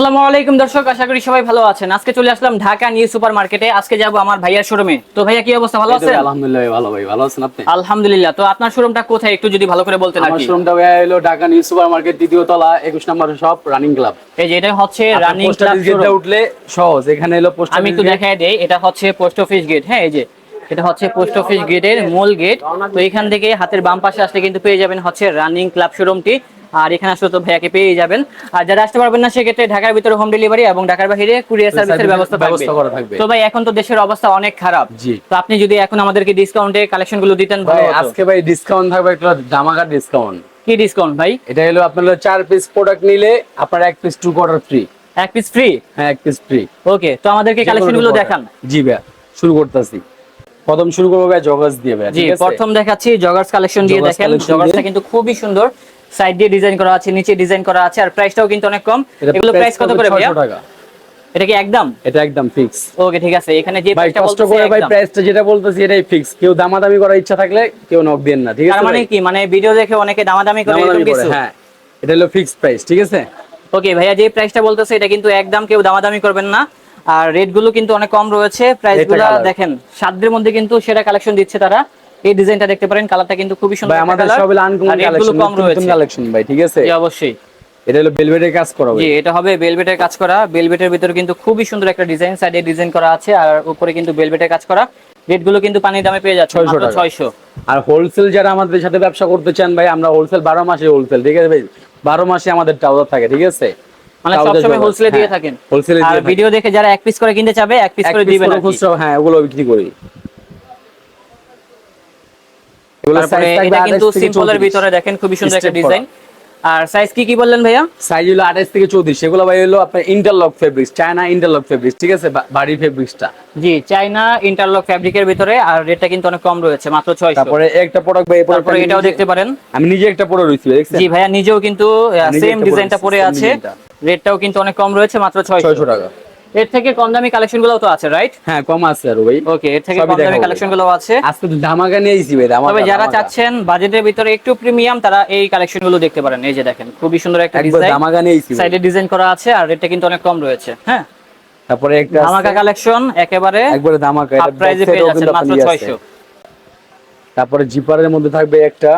আসসালামু আলাইকুম দর্শক আশা করি সবাই ভালো আছেন। আজকে চলে আসলাম ঢাকা নিউ সুপার মার্কেটে আজকে যাব আমার ভাইয়ার শোরুমে। তো ভাইয়া কি অবস্থা? ভালো আছেন? আলহামদুলিল্লাহ ভালো ভাই ভালো আছেন আপনি? আলহামদুলিল্লাহ। তো আপনার শোরুমটা কোথায়? একটু যদি ভালো করে বলতেন আমার শোরুমটা ভাই হলো ঢাকা নিউ সুপার মার্কেট দ্বিতীয় তলা একুশ নম্বর শপ রানিং ক্লাব এই যে এটা হচ্ছে রানিং ক্লাব উঠলে সহজ এখানে হলো পোস্ট আমি একটু দেখাই দেই এটা হচ্ছে পোস্ট অফিস গেট হ্যাঁ এই যে এটা হচ্ছে পোস্ট অফিস গেটের মূল গেট তো এখান থেকে হাতের বাম পাশে আসলে কিন্তু পেয়ে যাবেন হচ্ছে রানিং ক্লাব শোরুমটি আর এখানে আসলে তো ভাইয়াকে পেয়ে যাবেন। আর যারা আসতে পারবেন না সেক্ষেত্রে ঢাকার ভিতরে হোম ডেলিভারি এবং ঢাকার বাইরে কুরিয়ার সার্ভিসের ব্যবস্থা থাকবে। তো ভাই এখন তো দেশের অবস্থা অনেক খারাপ। জি। তো আপনি যদি এখন আমাদেরকে ডিসকাউন্টে কালেকশনগুলো দিতেন ভালো ভাই আজকে ভাই ডিসকাউন্ট থাকবে একটা ধামাকা ডিসকাউন্ট কি ডিসকাউন্ট ভাই? এটা হলো আপনার চার পিস প্রোডাক্ট নিলে আপনার এক পিস টু কোয়ার্টার ফ্রি এক পিস ফ্রি হ্যাঁ এক পিস ফ্রি ওকে তো আমাদেরকে কালেকশনগুলো দেখান। জি ভাই শুরু করতেছি। প্রথম শুরু করব ভাই জগাস দিয়ে ভাই জি প্রথম দেখাচ্ছি জগার্স কালেকশন দিয়ে দেখেন। জগার্সটা কিন্তু খুবই সুন্দর। সাইড দিয়ে ডিজাইন করা আছে নিচে ডিজাইন করা আছে আর প্রাইসটাও কিন্তু অনেক কম। এগুলো প্রাইস কত করে ভাইয়া? 600 টাকা। এটা কি একদম? এটা একদম ফিক্স ওকে ঠিক আছে। এখানে যে প্রাইসটা কষ্ট বলতেছে করে ভাই প্রাইসটা যেটা বলতেছি এটাই ফিক্স কেউ দামাদামি করার ইচ্ছা থাকলে কেউ নক দেন না ঠিক তার মানে কি? মানে ভিডিও দেখে অনেকে দামাদামি করে এরকম কিছু? হ্যাঁ। এটা হলো ফিক্স প্রাইস ঠিক আছে? ওকে ভাইয়া যে প্রাইসটা বলতেছে এটা কিন্তু একদম কেউ দামাদামি করবেন না। আর রেটগুলো কিন্তু অনেক কম রয়েছে। প্রাইসগুলো দেখেন সাধ্যের মধ্যে কিন্তু সেটা কালেকশন দিচ্ছে তারা। এই ডিজাইনটা দেখতে পারেন কালারটা কিন্তু খুবই সুন্দর ভাই আমাদের সব আনকমন কালেকশন কম রয়েছে। কালেকশন ভাই ঠিক আছে? জি অবশ্যই। এটা হলো বেলভেটের কাজ করা জি এটা হবে বেলভেটের কাজ করা। বেলভেটের ভিতরে কিন্তু খুবই সুন্দর একটা ডিজাইন সাইডে ডিজাইন করা আছে আর উপরে কিন্তু বেলভেটের কাজ করা। রেটগুলো কিন্তু পানির দামে পেয়ে যাচ্ছে 600 মাত্র টাকা। 600 আর হোলসেল যারা আমাদের সাথে ব্যবসা করতে চান ভাই আমরা হোলসেল বারো মাসে হোলসেল ঠিক আছে ভাই? বারো মাসে আমাদের টাউজার থাকে ঠিক আছে? মানে সবসময় হোলসেলে দিয়ে থাকেন। হোলসেলে আর ভিডিও দেখে যারা এক পিস করে কিনতে চাবে এক পিস করে দিবেন খুচরা হ্যাঁ ওগুলো বিক্রি করি। এটা কিন্তু সিম্পলের ভিতরে দেখেন খুবই সুন্দর একটা ডিজাইন আর সাইজ কি কি বললেন ভাইয়া? সাইজ হলো আঠাশ থেকে চৌত্রিশ। সেগুলো ভাই হলো আপনার interlock fabrics China interlock fabrics ঠিক আছে? বা- বাড়ি ফেব্রিক্সটা জি চাইনা ইন্টারলক ফ্যাব্রিকের ভিতরে আর রেটটা কিন্তু অনেক কম রয়েছে মাত্র 600 তারপরে একটা প্রোডাক্ট ভাই তারপরে এটাও দেখতে পারেন। আমি নিজে একটা পরে রয়েছি জি ভাইয়া নিজেও কিন্তু সেম ডিজাইনটা পরে আছে। রেটটাও কিন্তু অনেক কম রয়েছে মাত্র 600 ছয়শো টাকা। এর থেকে কম দামি কালেকশনগুলো তো আছে রাইট হ্যাঁ কম আছে আর ভাই। ওকে এর থেকে কম দামি কালেকশনগুলো আছে। আজকে তো ধামাকা নিয়ে আইছি ভাই ধামাকা তবে যারা চাচ্ছেন বাজেটের ভিতরে একটু প্রিমিয়াম তারা এই কালেকশনগুলো দেখতে পারেন। এই যে দেখেন খুবই সুন্দর একটা ডিজাইন ধামাকা নিয়ে আইছি সাইডে ডিজাইন করা আছে আর রেটটা কিন্তু অনেক কম রয়েছে হ্যাঁ? তারপরে একটা ধামাকা কালেকশন একেবারে একবারে ধামাকা এটা প্রাইজে back পেয়ে যাচ্ছেন মাত্র আপনার ইয়ে আছে। 600 তারপরে জিপারের মধ্যে থাকবে একটা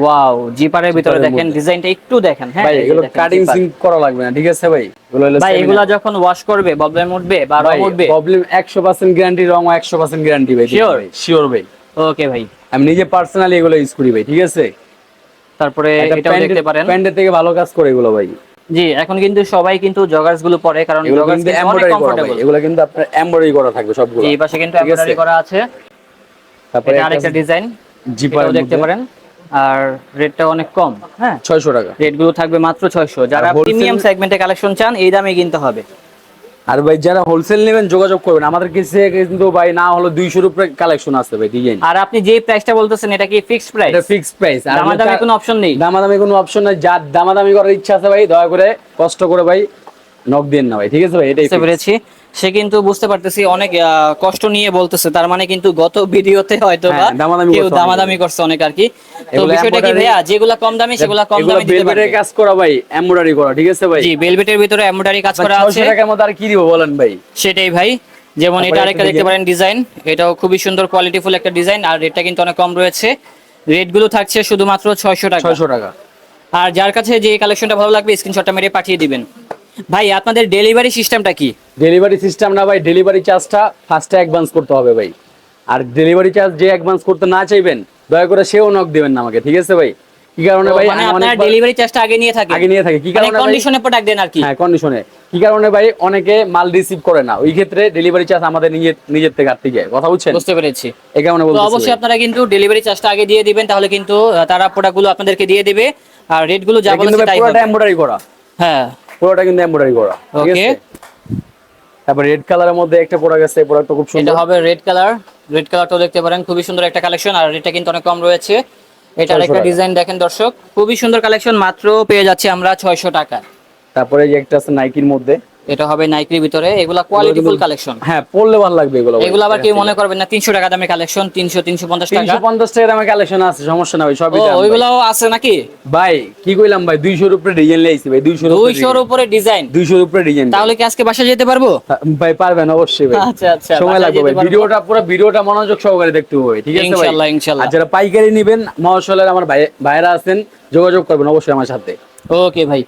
ওয়াও জিপারের ভিতরে দেখেন। ডিজাইনটা একটু দেখেন হ্যাঁ? ভাই এগুলো কাটিং zipper। সিং করা লাগবে না ঠিক আছে ভাই? ভাই। এগুলা যখন ওয়াশ করবে প্রবলেম উঠবে বা রং উঠবে? প্রবলেম 100% গ্যারান্টি রং 100% গ্যারান্টি ভাই Sure? শিওর ভাই। ওকে ভাই। আমি নিজে পার্সোনালি এগুলো ইউজ করি ভাই ঠিক আছে? তারপরে এটাও দেখতে পারেন। প্যান্টের থেকে ভালো কাজ করে এগুলো ভাই। জি এখন কিন্তু সবাই কিন্তু জগার্সগুলো পরে কারণ জগার্স অনেক কমফোর্টেবল এগুলো কিন্তু আপনার এমব্রয়ডারি করা থাকবে সবগুলো। এই পাশে কিন্তু এমব্রয়ডারি করা আছে। তারপরে আরেকটা ডিজাইন জিপার দেখতে পারেন। আর রেটটা অনেক কম হ্যাঁ? 600 টাকা। রেটগুলো থাকবে মাত্র 600 যারা প্রিমিয়াম সেগমেন্টে কালেকশন চান এই দামে কিনতে হবে। আর ভাই যারা হোলসেল নেবেন যোগাযোগ করবেন। আমাদের কাছে কিন্তু ভাই না হলো 200 এর উপরে কালেকশন আছে ভাই ডিজাইন আর আপনি যে প্রাইসটা বলতেছেন এটা কি ফিক্সড প্রাইস এটা ফিক্স প্রাইস আর দামাদামি কোনো অপশন নেই। দামাদামি কোনো অপশন নাই। যার দামাদামি করার ইচ্ছা আছে ভাই দয়া করে কষ্ট করে ভাই নক দিন না ভাই ঠিক আছে ভাই? এটাই বুঝতে পেরেছি। সে কিন্তু বুঝতে পারতেছি অনেক কষ্ট নিয়ে বলতেছে। তার মানে কিন্তু গত ভিডিওতে হয়তো বা হ্যাঁ, কেউ দামাদামি করছে অনেক আর কি। তো বিষয়টা কি ভাইয়া যেগুলা কম দামি সেগুলা কম দামে দিতে পারবে। কাজ করা ভাই এমব্রয়ডারি করা ঠিক আছে ভাই? জি বেলভেটের ভিতরে এমব্রয়ডারি কাজ করা আছে। 600 টাকার মধ্যে আর কি দিব বলেন ভাই? সেটাই ভাই যেমন এটা আরেকটা দেখতে পারেন ডিজাইন এটাও খুবই সুন্দর কোয়ালিটিফুল একটা ডিজাইন আর রেটটা কিন্তু অনেক কম রয়েছে। রেটগুলো থাকছে শুধুমাত্র ছয়শো টাকা। 600 টাকা। আর যার কাছে যে কালেকশনটা ভালো লাগবে স্ক্রিনশটটা মেরে পাঠিয়ে দিবেন। ভাই আপনাদের ডেলিভারি সিস্টেমটা কি? ডেলিভারি সিস্টেম না ভাই ডেলিভারি চার্জটা ফার্স্টে অ্যাডভান্স করতে হবে ভাই। আর ডেলিভারি চার্জ যে অ্যাডভান্স করতে না চাইবেন দয়া করে সেও নক দিবেন না আমাকে ঠিক আছে ভাই? কি কারণে ভাই? মানে আপনারা ডেলিভারি চার্জটা আগে নিয়ে থাকেন? আগে নিয়ে থাকি। কি মানে কারণে? কন্ডিশনে প্রোডাক্ট দেন আর কি? হ্যাঁ কন্ডিশনে কি কারণে ভাই? অনেকে মাল রিসিভ করে না। ওই ক্ষেত্রে ডেলিভারি চার্জ আমাদের নিজের নিজের থেকে কাটতে যায় কথা বুঝছেন? বুঝতে পেরেছি। এই কারণে তো বলতেছি অবশ্যই আপনারা কিন্তু ডেলিভারি চার্জটা আগে দিয়ে দিবেন তাহলে কিন্তু তারা প্রোডাক্টগুলো আপনাদেরকে দিয়ে দেবে। আর রেটগুলো যা বলেছে তাই পুরোটা হবে। এমব্রয়ডারি করা। হ্যাঁ। পুরোটা কিন্তু এমব্রয়ডারি করা ওকে তারপর রেড কালারের মধ্যে একটা প্রোডাক্ট গেছে এই প্রোডাক্টটা খুব সুন্দর। এটা হবে রেড কালার রেড কালারটাও দেখতে পারেন খুবই সুন্দর একটা কালেকশন আর এটা কিন্তু অনেক কম রয়েছে। এটা 600 একটা ডিজাইন দেখেন দর্শক খুবই সুন্দর কালেকশন মাত্র পেয়ে যাচ্ছে আমরা ছয়শো টাকা। তারপরে এই যে একটা আছে নাইকির মধ্যে এটা হবে নাইকির ভিতরে। এগুলা কোয়ালিটিফুল কালেকশন হ্যাঁ পড়লে ভালো লাগবে এগুলো এগুলো আবার কেউ মনে করবেন না তিনশো টাকা দামের কালেকশন তিনশো তিনশো পঞ্চাশ টাকা। তিনশো পঞ্চাশ টাকা দামের কালেকশন আছে সমস্যা না ভাই সবই দাম ওইগুলাও আছে নাকি? ভাই কি কইলাম ভাই দুইশোর উপরে ডিজাইন লাইছি ভাই দুইশোর দুইশোর উপরে ডিজাইন দুইশোর উপরে ডিজাইন তাহলে কি আজকে বাসায় যেতে পারব? ভাই পারবেন অবশ্যই ভাই। আচ্ছা আচ্ছা সময় লাগবে ভাই। ভিডিওটা পুরো ভিডিওটা মনোযোগ সহকারে দেখতে হবে ঠিক আছে ভাই? ইনশাল্লাহ, ইনশাল্লাহ। আর যারা পাইকারি নেবেন মহাশলের আমার ভাই ভাইরা আছেন যোগাযোগ করবেন অবশ্যই আমার সাথে। ওকে ভাই।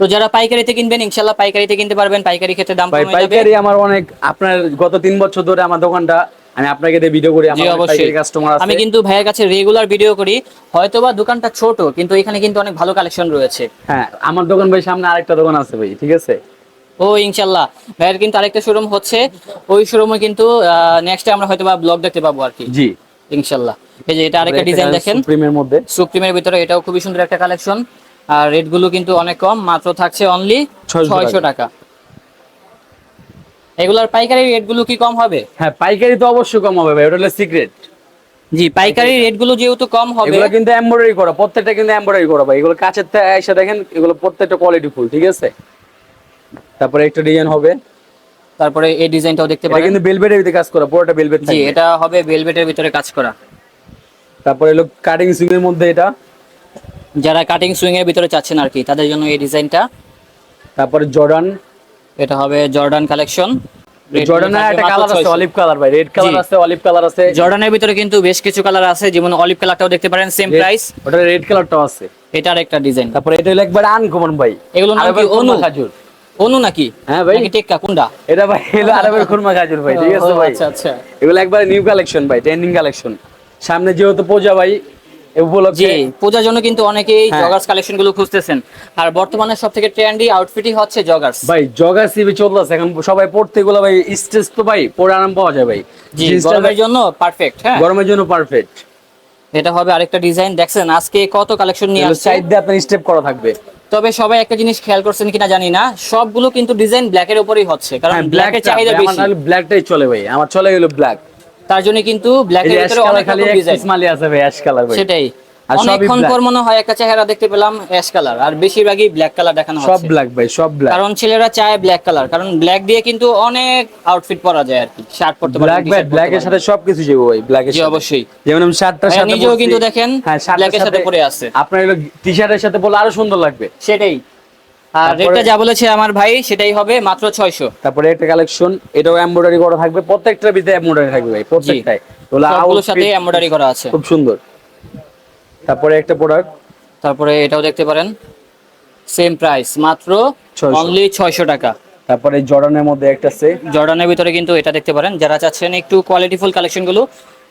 তো যারা পাইকারিতে কিনবেন ইনশাল্লাহ পাইকারিতে কিনতে পারবেন। পাইকারি ক্ষেত্রে দাম কমে যাবে। পাইকারি আমার অনেক আপনার গত তিন বছর ধরে আমার দোকানটা আমি আপনাকে দিয়ে ভিডিও করি আমার পাইকারি কাস্টমার আছে। আমি কিন্তু ভাইয়ের কাছে রেগুলার ভিডিও করি। হয়তোবা দোকানটা ছোট কিন্তু এখানে কিন্তু অনেক ভালো কালেকশন রয়েছে। হ্যাঁ আমার দোকান ভাই সামনে আরেকটা দোকান আছে ভাই ঠিক আছে? ও ইনশাল্লাহ। ভাইয়ের কিন্তু আরেকটা শোরুম হচ্ছে। ওই শোরুমে কিন্তু নেক্সট আমরা হয়তোবা ব্লগ দেখতে পাবো আর কি। জি। ইনশাল্লাহ। এই যে এটা আরেকটা ডিজাইন দেখেন। সুপ্রিমের মধ্যে। সুপ্রিমের ভিতরে এটাও খুবই সুন্দর একটা কালেকশন আর রেটগুলো কিন্তু অনেক কম মাত্র থাকছে অনলি 600 ছয়শো টাকা। এগুলার পাইকারি রেটগুলো কি কম হবে? হ্যাঁ পাইকারি তো অবশ্যই কম হবে ভাই ওটা হলো সিক্রেট জি পাইকারি রেটগুলো যেহেতু কম হবে এগুলো কিন্তু এমব্রয়ডারি করা প্রত্যেকটা কিন্তু এমব্রয়ডারি করা ভাই। এগুলো কাছের থেকে এসে দেখেন এগুলো প্রত্যেকটা কোয়ালিটি ফুল ঠিক আছে? তারপরে একটা ডিজাইন হবে। তারপরে এই ডিজাইনটাও দেখতে পারেন। কিন্তু বেলভেটের ভিতরে কাজ করা পুরোটা বেলভেট জি এটা হবে ভেলভেটের ভিতরে কাজ করা। তারপরে হলো কাটিং সুইং এর মধ্যে এটা। যারা কাটিং সুইং এর ভিতরে চাচ্ছেন আর কি তাদের জন্য এই ডিজাইনটা। তারপরে জর্ডান। এটা হবে জর্ডান কালেকশন জর্ডানের একটা কালার আছে অলিভ কালার ভাই রেড কালার আছে অলিভ কালার আছে। জর্ডানের ভিতরে কিন্তু বেশ কিছু কালার আছে যেমন অলিভ কালারটাও দেখতে পারেন সেম প্রাইস ওটা রেড কালারটাও আছে। এটার একটা ডিজাইন তারপরে এটা হলো একবার আনকমন ভাই। এগুলো নাম কি অনু? খাজুর। অনু নাকি? হ্যাঁ ভাই। নাকি টেক্কা কোনটা? এটা ভাই হলো আরবের খুরমা খাজুর ভাই ঠিক আছে ভাই। আচ্ছা আচ্ছা। এগুলো একবার নিউ কালেকশন ভাই ট্রেন্ডিং কালেকশন সামনে যেহেতু পূজা ভাই উপলক্ষে পূজার জন্য কিন্তু অনেকেই হ্যাঁ। জগার্স কালেকশনগুলো খুঁজতেছেন। আর বর্তমানে সব থেকে ট্রেন্ডি আউটফিটই হচ্ছে জগার্স ভাই জগা সিবি চলতেছে এখন সবাই পড়তে গুলো ভাই স্টেজ তো ভাই পরে আরাম পাওয়া যায় ভাই। গরমের জন্য পারফেক্ট হ্যাঁ। গরমের জন্য পারফেক্ট এটা হবে আরেকটা ডিজাইন দেখছেন আজকে কত কালেকশন নিয়ে আসছে? সাইড দিয়ে আপনার স্টেপ করা থাকবে। তবে সবাই একটা জিনিস খেয়াল করছেন কিনা জানি না সবগুলো কিন্তু ডিজাইন ব্ল্যাকের উপরই হচ্ছে। কারণ হ্যাঁ ব্ল্যাক চাহিদা বেশি। ব্ল্যাকটাই চলে ভাই। আমার চলে গেল ব্ল্যাক তার জন্য কিন্তু যে অ্যাশ ভিতরে অনেক রকম ডিজাইন আছে ভাই অ্যাশ কালার ভাই। সেটাই। অনেকক্ষণ পর মনে হয় একটা চেহারা দেখতে পেলাম অ্যাশ কালার আর বেশিরভাগই ব্ল্যাক কালার দেখানো সব ব্ল্যাক ভাই সব ব্ল্যাক কারণ ছেলেরা চায় ব্ল্যাক কালার কারণ ব্ল্যাক দিয়ে কিন্তু অনেক আউটফিট পরা যায় আর কি। শার্ট পরতে পারে ব্ল্যাক ভাই ব্ল্যাক এর সাথে সবকিছু যাবে ভাই ব্ল্যাক এর সাথে। অবশ্যই। যেমন আমি শার্টটার ভাইয়া সাথে নিজেও কিন্তু দেখেন হ্যাঁ শার্টের এর সাথে পরে আছে। আপনার টি শার্টের সাথে পরলে আরও সুন্দর লাগবে। সেটাই। আর রেটটা যা বলেছে আমার ভাই সেটাই হবে মাত্র ছয়শো। তারপরে একটা কালেকশন এটাও এমব্রয়ডারি করা থাকবে প্রত্যেকটার ভিতরে এমব্রয়ডারি থাকবে ভাই প্রত্যেকটাই। সবগুলোর সাথে এমব্রয়ডারি করা আছে। খুব সুন্দর। তারপরে একটা প্রোডাক্ট তারপরে এটাও দেখতে পারেন সেম প্রাইস মাত্র 600 অনলি ছয়শো টাকা। তারপরে জর্ডানের মধ্যে একটা আছে। জর্ডানের ভিতরে কিন্তু এটা দেখতে পারেন যারা চাচ্ছেন একটু কোয়ালিটিফুল কালেকশনগুলো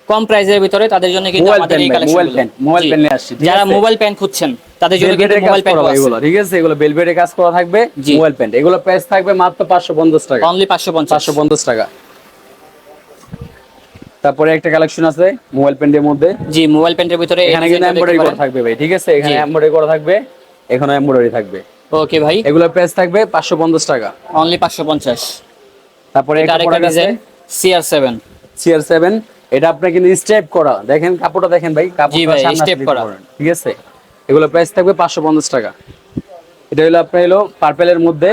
কম প্রাইসের ভিতরে তাদের জন্য কিন্তু আমাদের এই mobile pen, mobile pen নিয়ে আসছি, যারা মোবাইল প্যান খুঁজছেন তাদের জন্য কিন্তু মোবাইল প্যান ভাই এগুলো ঠিক আছে? এগুলো বেলভেটের কাজ করা থাকবে মোবাইল প্যান্ট এগুলো প্রাইস থাকবে মাত্র পাঁচশো পঞ্চাশ টাকা। অনলি পাঁচশো পঞ্চাশ। পাঁচশো পঞ্চাশ টাকা। তারপরে একটা কালেকশন আছে মোবাইল প্যান্টের মধ্যে। জি মোবাইল প্যান্টের ভিতরে এখানে কিন্তু এমব্রয়ডারি করা থাকবে ভাই ঠিক আছে? এখানে। এমব্রয়ডারি করা থাকবে এখানে এমব্রয়ডারি থাকবে। ওকে ভাই। এগুলো প্রাইস থাকবে পাঁচশো পঞ্চাশ টাকা। অনলি পাঁচশো পঞ্চাশ। তারপরে একটা প্রোডাক্ট আছে design CR seven CR seven এটা আপনার কিন্তু স্টেপ করা। দেখেন কাপড়টা দেখেন ভাই জি কাপড়টা step করা। ঠিক আছে? এগুলো প্রাইস থাকবে পাঁচশো পঞ্চাশ টাকা। এটা হলো আপনার হলো পার্পেলের মধ্যে।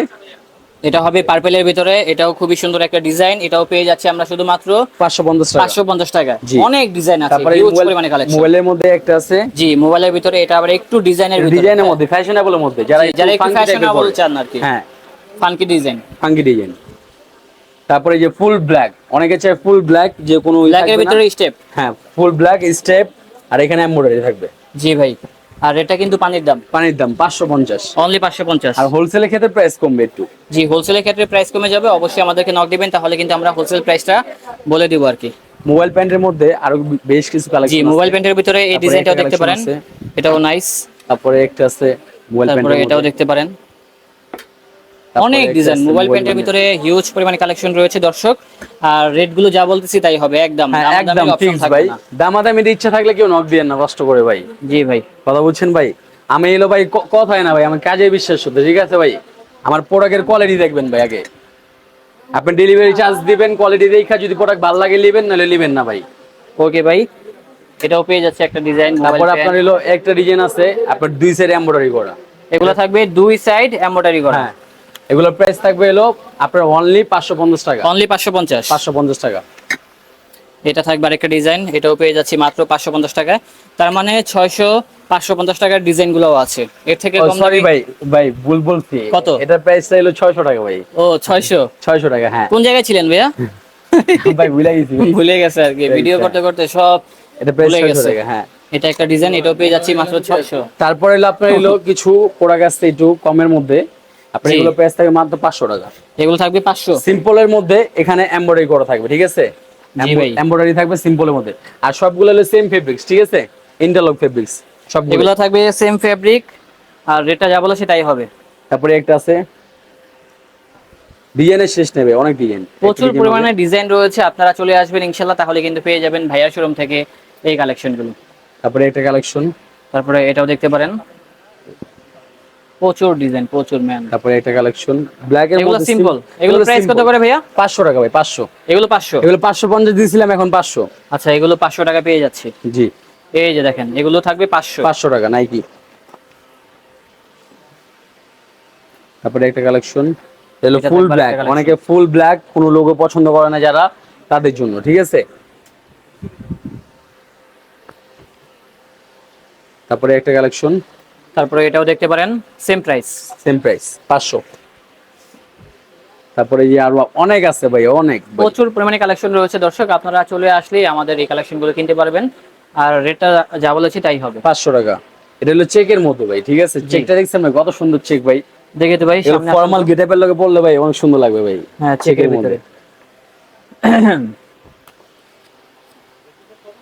এটা হবে পার্পেলের ভিতরে এটাও খুবই সুন্দর একটা ডিজাইন এটাও পেয়ে যাচ্ছে আমরা শুধুমাত্র পাঁচশো পঞ্চাশ টাকা। পাঁচশো পঞ্চাশ টাকা। জি। অনেক ডিজাইন আছে পরিমাণে কালেকশন মোবাইলের মধ্যে একটা আছে। জি মোবাইলের ভিতরে এটা আবার একটু ডিজাইনের ভিতরে। ডিজাইনের মধ্যে ফ্যাশনেবলের মধ্যে। যারা যারা একটু ফ্যাশনেবল চান আর কি। হ্যাঁ। ফানকি ডিজাইন ফাঙ্কি ডিজাইন তারপরে যে ফুল ব্ল্যাক অনেকে চায় ফুল ব্ল্যাক যে কোনো ব্ল্যাকের ভিতরে স্টেপ হ্যাঁ ফুল ব্ল্যাক স্টেপ আর এখানে এমব্রয়ডারি থাকবে। জি ভাই আর এটা কিন্তু পানির দাম। পানির দাম পাঁচশো পঞ্চাশ। অনলি পাঁচশো পঞ্চাশ। আর হোলসেলের ক্ষেত্রে প্রাইস কমবে একটু। জি হোলসেলের ক্ষেত্রে প্রাইস কমে যাবে অবশ্যই আমাদেরকে নক দিবেন তাহলে কিন্তু আমরা হোলসেল প্রাইসটা বলে দিব আর কি। মোবাইল প্যান্টের মধ্যে আরও বেশ কিছু জি মোবাইল প্যান্টের ভিতরে এই ডিজাইনটাও দেখতে পারেন এটাও নাইস তারপরে একটা আছে মোবাইল প্যান্টের এটাও দেখতে পারেন। অনেক ডিজাইন মোবাইল প্যান্টের। ভিতরে হিউজ পরিমাণে কালেকশন রয়েছে দর্শক। আর রেটগুলো যা বলতেছি তাই হবে একদম হ্যাঁ একদম ফিক্স ভাই। না। দামাদামির ইচ্ছা থাকলে কেউ নক দিয়ে না কষ্ট করে ভাই। জি ভাই। কথা বলছেন ভাই? আমি এলো ভাই কথা হয় না ভাই আমার কাজে বিশ্বাস হতে ঠিক আছে ভাই? আমার প্রোডাক্টের কোয়ালিটি দেখবেন ভাই আগে। আপনি ডেলিভারি চার্জ দিবেন কোয়ালিটি দেখা যদি প্রোডাক্ট ভালো লাগে নেবেন নাহলে নেবেন না ভাই। ওকে ভাই এটাও পেয়ে যাচ্ছে একটা ডিজাইন তারপর আপনার হলো একটা ডিজাইন আছে আপনার দুই সাইড এমব্রয়ডারি করা। এগুলো থাকবে দুই সাইড এমব্রয়ডারি করা। হ্যাঁ। এগুলোর প্রাইস থাকবে এলো আপনার অনলি পাঁচশো পঞ্চাশ টাকা। অনলি পাঁচশো পঞ্চাশ? পাঁচশো পঞ্চাশ টাকা। এটা থাকবে আরেকটা ডিজাইন এটাও পেয়ে যাচ্ছি মাত্র পাঁচশো পঞ্চাশ টাকায় তার মানে ছয়শো পাঁচশো পঞ্চাশ টাকার ডিজাইনগুলো আছে। এর থেকে কম সরি ভাই ভাই ভুল বলছি। কত? এটার প্রাইস এলো ছয়শো টাকা ভাই। ও ছয়শো? ছয়শো টাকা হ্যাঁ। কোন জায়গায় ছিলেন ভাইয়া? ভাই ভুলে গেছি। ভুলে গেছে আর কি ভিডিও করতে করতে সব এটা প্রাইস ছয়শো গেছে। টাকা হ্যাঁ। এটা একটা ডিজাইন এটাও পেয়ে যাচ্ছি মাত্র ছয়শো। তারপরে হলো আপনার এলো কিছু প্রোডাক্ট আসছে একটু কমের মধ্যে। আপনার এগুলো প্রাইস থাকবে মাত্র পাঁচশো টাকা। এগুলো থাকবে পাঁচশো। সিম্পলের মধ্যে এখানে এমব্রয়ডারি করা থাকবে ঠিক আছে? এমব্রয়ডারি থাকবে সিম্পলের মধ্যে। আর সবগুলো হলো সেম ফেব্রিক্স ঠিক আছে? ইন্টারলক ফেব্রিক্স সবগুলো। এগুলো থাকবে সেম ফেব্রিক আর রেটটা যা বলো সেটাই হবে। তারপরে একটা আছে ডিজাইনের শেষ নেবে অনেক ডিজাইন প্রচুর পরিমাণে ডিজাইন রয়েছে আপনারা চলে আসবেন ইনশাল্লাহ তাহলে কিন্তু পেয়ে যাবেন ভাইয়া শোরুম থেকে এই কালেকশনগুলো তারপরে একটা কালেকশন তারপরে এটাও দেখতে পারেন। প্রচুর ডিজাইন প্রচুর ম্যান তারপরে একটা কালেকশন ব্ল্যাক এর মধ্যে সিম্পল এগুলো প্রাইস কত করে ভাইয়া? 500 টাকা ভাই 500 এগুলো পাঁচশো? এগুলো 550 দিয়েছিলাম এখন 500 আচ্ছা এগুলো পাঁচশো টাকা পেয়ে যাচ্ছে। জি। এই যে দেখেন এগুলো থাকবে পাঁচশো। 500 টাকা নাইকি তারপরে একটা কালেকশন এলো ফুল ব্ল্যাক অনেকে ফুল ব্ল্যাক কোনো লোগো পছন্দ করে না যারা তাদের জন্য ঠিক আছে? তারপরে একটা কালেকশন তারপরে এটাও দেখতে পারেন সেম প্রাইস সেম প্রাইস 500 তারপরে যে আরও অনেক আছে ভাই অনেক প্রচুর পরিমাণে কালেকশন রয়েছে। দর্শক আপনারা চলে আসলেই আমাদের এই কালেকশনগুলো কিনতে পারবেন। আর রেটটা যা বলেছি তাই হবে। পাঁচশো টাকা। এটা হলো চেকের মতো ভাই ঠিক আছে? চেকটা দেখছেন ভাই কত সুন্দর চেক ভাই। দেখে তো ভাই। ফর্মাল গেটআপের লগে পড়লে ভাই অনেক সুন্দর লাগবে ভাই। হ্যাঁ চেকের মধ্যে। ভিতরে।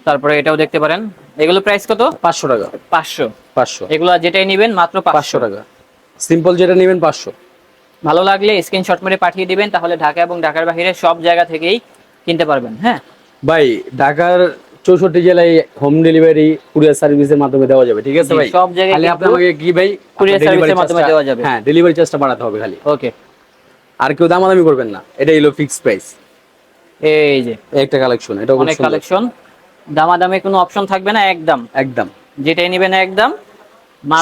তারপরে এটাও দেখতে পারেন। এগুলো প্রাইস কত? পাঁচশো টাকা। পাঁচশো। পাঁচশো। এগুলো যেটাই নেবেন মাত্র পাঁচশো। টাকা। সিম্পল যেটা নেবেন পাঁচশো। ভালো লাগলে স্ক্রিনশট মেরে পাঠিয়ে দিবেন তাহলে ঢাকা এবং ঢাকার বাইরে সব জায়গা থেকেই কিনতে পারবেন হ্যাঁ? ভাই ঢাকার চৌষট্টি জেলায় হোম ডেলিভারি কুরিয়ার সার্ভিসের মাধ্যমে দেওয়া যাবে ঠিক আছে ভাই? সব জায়গায় খালি আপনি আমাকে কি ভাই এর delivery মাধ্যমে দেওয়া যাবে। হ্যাঁ ডেলিভারি চার্জটা বাড়াতে হবে খালি। ওকে আর কেউ দামাদামি করবেন না এটা হলো ফিক্স প্রাইস এই যে। একটা কালেকশন এটা অনেক কালেকশন দামাদামে কোনো অপশন থাকবে না একদম। একদম। যেটাই নেবেন একদম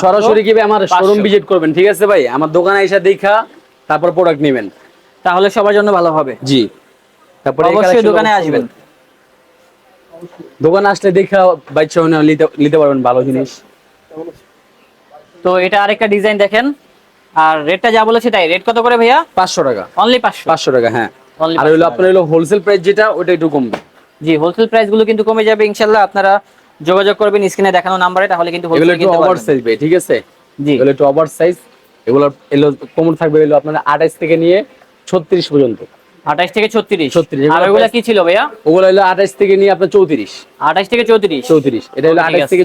সরাসরি কি আমার শোরুম ভিজিট করবেন ঠিক আছে ভাই? আমার দোকানে এসে দেখা তারপর প্রোডাক্ট নেবেন। তাহলে সবার জন্য ভালো হবে। জি। তারপরে অবশ্যই দোকানে আসবেন। দোকানে আসলে দেখা বাচ্চা হলে নিতে নিতে পারবেন ভালো জিনিস। তো এটা আরেকটা ডিজাইন দেখেন। আর রেটটা যা বলেছে তাই। রেট কত করে ভাইয়া? পাঁচশো টাকা। অনলি পাঁচশো। পাঁচশো টাকা হ্যাঁ। আর হলো আপনার হলো হোলসেল প্রাইস যেটা ওটা একটু কমবে। জি হোলসেল প্রাইসগুলো কিন্তু কমে যাবে ইনশাল্লাহ আপনারা যোগাযোগ করবেন স্ক্রিনে দেখানো নাম্বারে তাহলে কিন্তু এগুলো হোলসেল একটু কিনতে ওভার পারবেন। সাইজ ভাই ঠিক আছে? জি। এগুলো একটু ওভার সাইজ এগুলো এলো কমন থাকবে এলো আপনার আঠাইশ থেকে নিয়ে ছত্রিশ পর্যন্ত। 28 থেকে 36 36 আর এগুলো ওগুলা কি ছিল ভাইয়া? ওগুলো হলো আঠাইশ থেকে নিয়ে আপনার চৌত্রিশ। 28 থেকে 34 চৌত্রিশ এটা হলো ঠিক আঠাইশ আছে। থেকে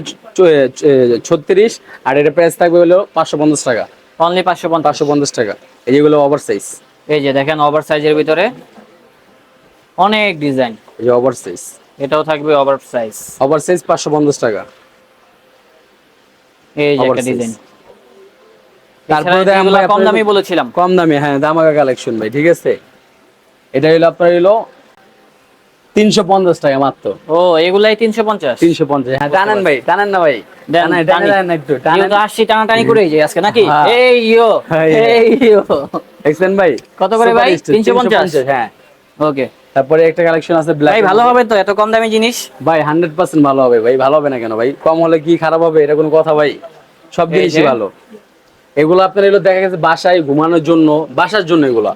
ছত্রিশ আর এটা প্রাইস থাকবে হলো পাঁচশো পঞ্চাশ টাকা। অনলি 550 পাঁচশো পঞ্চাশ টাকা। এই যেগুলো ওভার সাইজ এই যে দেখেন ওভার সাইজের ভিতরে অনেক ডিজাইন এই যে ওভার সাইজ এটাও থাকবে ওভার সাইজ ওভার সাইজ পাঁচশো পঞ্চাশ টাকা। এই যে একটা ডিজাইন তারপরে দেখেন কম দামি বলেছিলাম। কম দামে হ্যাঁ দামাকা কালেকশন ভাই ঠিক আছে? এটা হলো আপনার হলো তিনশো পঞ্চাশ টাকা মাত্র। ও এগুলাই 350 তিনশো পঞ্চাশ হ্যাঁ জানেন ভাই জানেন না ভাই। দেন, টানেন, টানি। না একটু টানেন। যেহেতু আসছি টানাটানি করে এই যে আজকে নাকি? হ্যাঁ। এই ইয়ো হ্যাঁ, এই ইয়ো। দেখছেন ভাই? কত করে ভাই? Super Star, 350? হ্যাঁ। ওকে। তারপরে একটা কালেকশন আছে ব্ল্যাক ভাই ভালো হবে তো এত কম দামি জিনিস? ভাই হান্ড্রেড পার্সেন্ট ভালো হবে ভাই ভালো হবে না কেন ভাই? কম হলে কি খারাপ হবে? এটা কোনো কথা ভাই। সব জিনিসই ভালো। এগুলো আপনার এগুলো দেখা গেছে বাসায় ঘুমানোর জন্য বাসার জন্য এগুলো।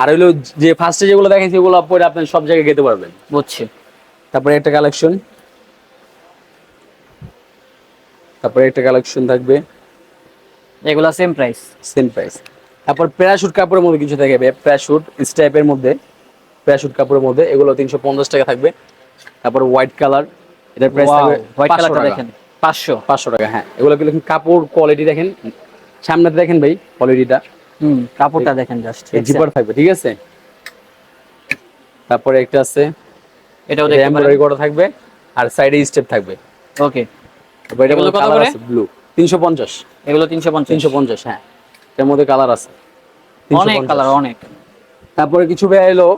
আর এগুলো যে ফার্স্টে যেগুলো দেখাইছি এগুলো পরে আপনি সব জায়গায় খেতে পারবেন। বুঝছি। তারপরে একটা কালেকশন তারপরে একটা কালেকশন থাকবে। এগুলা সেম প্রাইস সেম প্রাইস তারপর প্যারাশুট কাপড়ের মধ্যে কিছু থাকবে প্যারাশুট স্টাইপের মধ্যে। প্যারাশুট কাপড়ের মধ্যে এগুলো তিনশো পঞ্চাশ টাকা থাকবে। তারপর হোয়াইট কালার এটার প্রাইস থাকবে হোয়াইট কালারটা দেখেন। 500 পাঁচশো টাকা হ্যাঁ। এগুলো কি দেখেন কাপড় কোয়ালিটি দেখেন সামনে দেখেন ভাই কোয়ালিটিটা হুম কাপড়টা দেখেন জাস্ট জিপার থাকবে ঠিক আছে? তারপরে একটা আছে এটাও দেখতে এমব্রয়ডারি করা থাকবে আর সাইডে স্টেপ থাকবে। ওকে তারপর এটা কত কালার? আছে? ব্লু তিনশো পঞ্চাশ। এগুলো 350 তিনশো পঞ্চাশ হ্যাঁ। এর মধ্যে কালার আছে। অনেক কালার অনেক। তারপরে কিছু ভাই এলো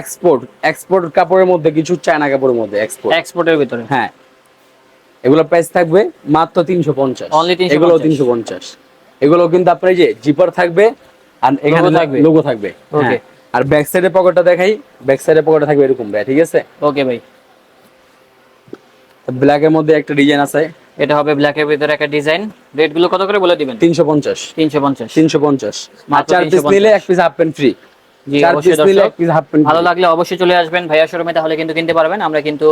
এক্সপোর্ট এক্সপোর্ট কাপড়ের মধ্যে কিছু চায়না কাপড়ের মধ্যে এক্সপোর্ট এক্সপোর্টের ভিতরে? হ্যাঁ। এগুলো প্রাইস থাকবে মাত্র তিনশো পঞ্চাশ। 350 এগুলো তিনশো পঞ্চাশ। এগুলো কিন্তু আপনার যে জিপার থাকবে আর এখানে থাকবে? লোগো থাকবে। Okay. হ্যাঁ। আর ব্যাক সাইডের পকেটটা দেখাই। ব্যাক সাইডের পকেটটা থাকবে এরকম ভাই ঠিক আছে? ওকে ভাই। ব্ল্যাক এর মধ্যে একটা ডিজাইন আছে। এটা হবে ব্ল্যাকের ভিতরে একটা ডিজাইন রেটগুলো কত করে বলে দিবেন? তিনশো পঞ্চাশ। তিনশো পঞ্চাশ। তিনশো পঞ্চাশ। আর মাত্র চার পিস নিলে এক পিস হাফ প্যান্ট ফ্রি ভালো লাগলে অবশ্যই চলে আসবেন ভাইয়া শোরুমে তাহলে কিন্তু কিনতে পারবেন। আমরা কিন্তু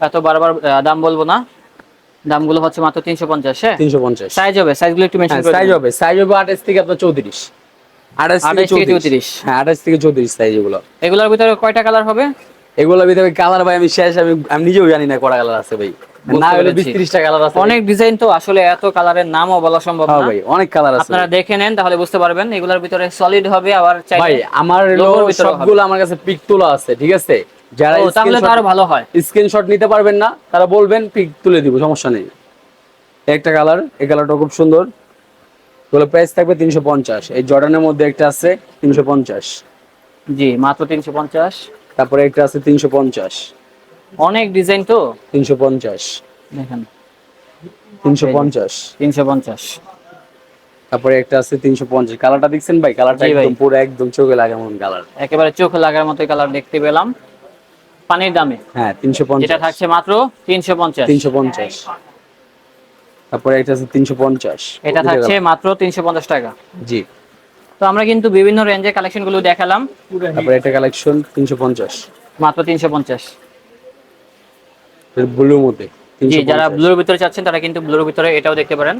এত বারবার দাম বলব না। দামগুলো হচ্ছে মাত্র তিনশো পঞ্চাশ হ্যাঁ? তিনশো পঞ্চাশ। সাইজ হবে সাইজগুলো একটু মেনশন করে সাইজ হবে সাইজ হবে আঠাশ থেকে আপনার চৌত্রিশ। আঠাশ থেকে 28 থেকে চৌত্রিশ। 34 হ্যাঁ আঠাশ থেকে চৌত্রিশ সাইজ এগুলো। এগুলোর ভিতরে কয়টা কালার হবে? এগুলোর ভিতরে কালার ভাই আমি শেষ আমি আমি নিজেও জানি না কটা কালার আছে ভাই। না হলে কালার আছে। অনেক ডিজাইন তো আসলে এত কালারের নামও বলা সম্ভব হ্যাঁ না। ভাই অনেক কালার আছে। আপনারা দেখে নেন তাহলে বুঝতে পারবেন এগুলোর ভিতরে সলিড হবে আবার ভাই আমার। সবগুলো আমার কাছে পিক তোলা আছে ঠিক আছে? যারা তাহলে তো আরও ভালো হয়। স্ক্রিনশট নিতে পারবেন না তারা বলবেন পিক তুলে দিব সমস্যা নেই। একটা কালার এই কালারটা খুব সুন্দর। এগুলো প্রাইস থাকবে তিনশো পঞ্চাশ এই জর্ডানের মধ্যে একটা আছে তিনশো পঞ্চাশ। জি মাত্র তিনশো পঞ্চাশ। তারপরে একটা আছে তিনশো পঞ্চাশ। অনেক ডিজাইন তো 350 দেখেন 350 350 তারপরে একটা আছে 350 কালারটা দেখছেন ভাই কালারটা একদম পুরো একদম চোখে লাগার মতন কালার একেবারে চোখে লাগার মতো কালার দেখতে পেলাম পানির দামে হ্যাঁ 350 এটা থাকছে মাত্র 350 350 তারপরে একটা আছে 350 এটা থাকছে মাত্র 350 টাকা জি তো আমরা কিন্তু বিভিন্ন রেঞ্জের কালেকশনগুলো দেখালাম তারপরে একটা কালেকশন 350 মাত্র 350 ব্লুর মধ্যে জি যারা ব্লুর ভিতরে চাচ্ছেন তারা কিন্তু ব্লুর ভিতরে এটাও দেখতে পারেন।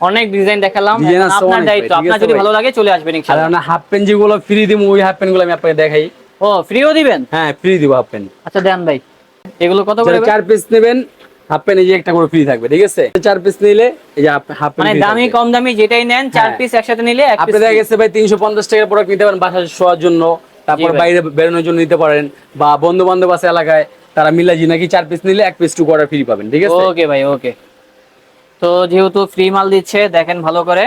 অনেক ডিজাইন দেখালাম আপনার দায়িত্ব। আপনার যদি ভালো লাগে চলে আসবেন ইনশাআল্লাহ হাফ প্যান্ট যেগুলো ফ্রি দিব ওই হাফ প্যান্টগুলো আমি আপনাকে দেখাই। ও ফ্রিও দিবেন? হ্যাঁ ফ্রি দিব হাফ প্যান্ট আচ্ছা দেন ভাই। এগুলো কত করে চার পিস নেবেন হাফ একটা করে ফ্রি থাকবে ঠিক আছে? আচ্ছা। চার পিস নিলে হাফ প্যান্ট মানে দামি কম দামি যেটাই নেন হ্যাঁ। চার পিস একসাথে নিলে দেখা গেছে শোয়ার জন্য। বাইরে বেরোনোর জন্য নিতে পারেন। বা বন্ধু বান্ধব আছে এলাকায় তারা মিলাজি নাকি চার পিস নিলে এক পিস টু করার ফ্রি পাবেন ঠিক আছে? ওকে ভাই ওকে। তো যেহেতু ফ্রি মাল দিচ্ছে দেখেন ভালো করে।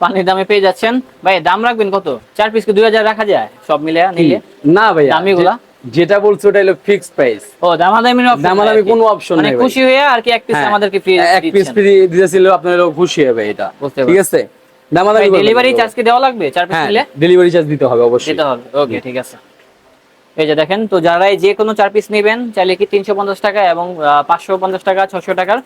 পানির দামে পেয়ে যাচ্ছেন। ভাই দাম রাখবেন কত? চার পিস কি দুই হাজার রাখা যায়? সব মিলে নিলে? না ভাই দামিগুলা? যেটা বলছো ওটা হলো ফিক্সড প্রাইস ও দামাদামির দামাদামি আর কি। কোনো option মানে নাই। খুশি হয়ে আর কি এক পিস আমাদেরকে ফ্রি এক পিস ফ্রি দিতেছিল আপনার লোক খুশি হবে এটা। ঠিক আছে? দামাদামি ডেলিভারি চার্জ কি দেওয়া লাগবে? চার পিস হ্যাঁ নিলে? ডেলিভারি চার্জ দিতে হবে অবশ্যই। দিতে হবে। ওকে ঠিক আছে। এই যে দেখেন তো যারাই যে কোনো চার পিস নেবেন চাইলে কি তিনশো পঞ্চাশ টাকা এবং পাঁচশো পঞ্চাশ টাকা ছশো টাকার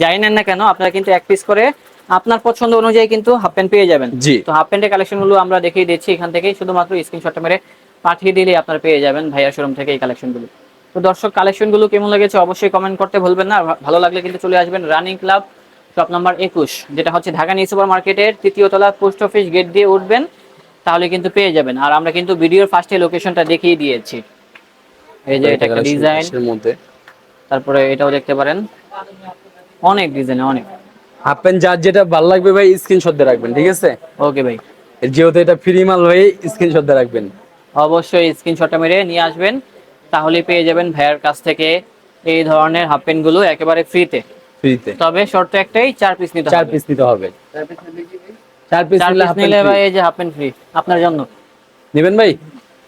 যাই নেন না কেন আপনারা কিন্তু এক পিস করে আপনার পছন্দ অনুযায়ী কিন্তু হাফ প্যান্ট পেয়ে যাবেন। জি। তো হাফ প্যান্টের কালেকশনগুলো আমরা দেখিয়ে দিচ্ছি এখান থেকেই শুধুমাত্র স্ক্রিনশটটা মেরে পাঠিয়ে দিলে আপনারা পেয়ে যাবেন ভাইয়া শোরুম থেকে এই কালেকশনগুলো। তো দর্শক কালেকশনগুলো কেমন লেগেছে অবশ্যই কমেন্ট করতে ভুলবেন না ভালো লাগলে কিন্তু চলে আসবেন রানিং ক্লাব শপ নাম্বার একুশ যেটা হচ্ছে ঢাকা নিউ সুপার মার্কেটের তৃতীয় তলা পোস্ট অফিস গেট দিয়ে উঠবেন। তাহলে কিন্তু পেয়ে যাবেন। আর আমরা কিন্তু ভিডিওর ফার্স্টে লোকেশনটা দেখিয়ে দিয়েছি। এই যে এটা একটা ডিজাইন মধ্যে। তারপরে এটাও দেখতে পারেন। অনেক ডিজাইন অনেক। হাফ প্যান্ট যার যেটা ভালো লাগবে ভাই স্ক্রিনশট দিয়ে রাখবেন ঠিক আছে? ওকে ভাই। যেহেতু এটা ফ্রি মাল ভাই স্ক্রিনশট দিয়ে রাখবেন। অবশ্যই স্ক্রিনশটটা মেরে নিয়ে আসবেন। তাহলে পেয়ে যাবেন ভাইয়ার কাছ থেকে এই ধরনের হাফ প্যান্টগুলো একেবারে ফ্রিতে ফ্রিতে তবে শর্ত একটাই চার পিস নিতে চার পিস নিতে হবে। চার পিস চার পিস নিলে ভাই এই যে হাফ প্যান্ট ফ্রি আপনার জন্য। নেবেন ভাই?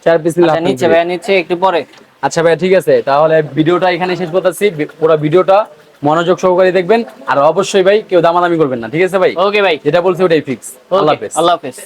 চার পিস নিলে নিচে ভাই নিচ্ছে একটু পরে। আচ্ছা ভাই ঠিক আছে। তাহলে ভিডিওটা এখানে শেষ করতেছি। পুরো ভিডিওটা মনোযোগ সহকারে দেখবেন। আর অবশ্যই ভাই কেউ দামাদামি করবেন না। ঠিক আছে ভাই? ওকে ভাই। যেটা বলছি ওটাই ফিক্স আল্লাহ হাফেজ। আল্লাহ হাফেজ।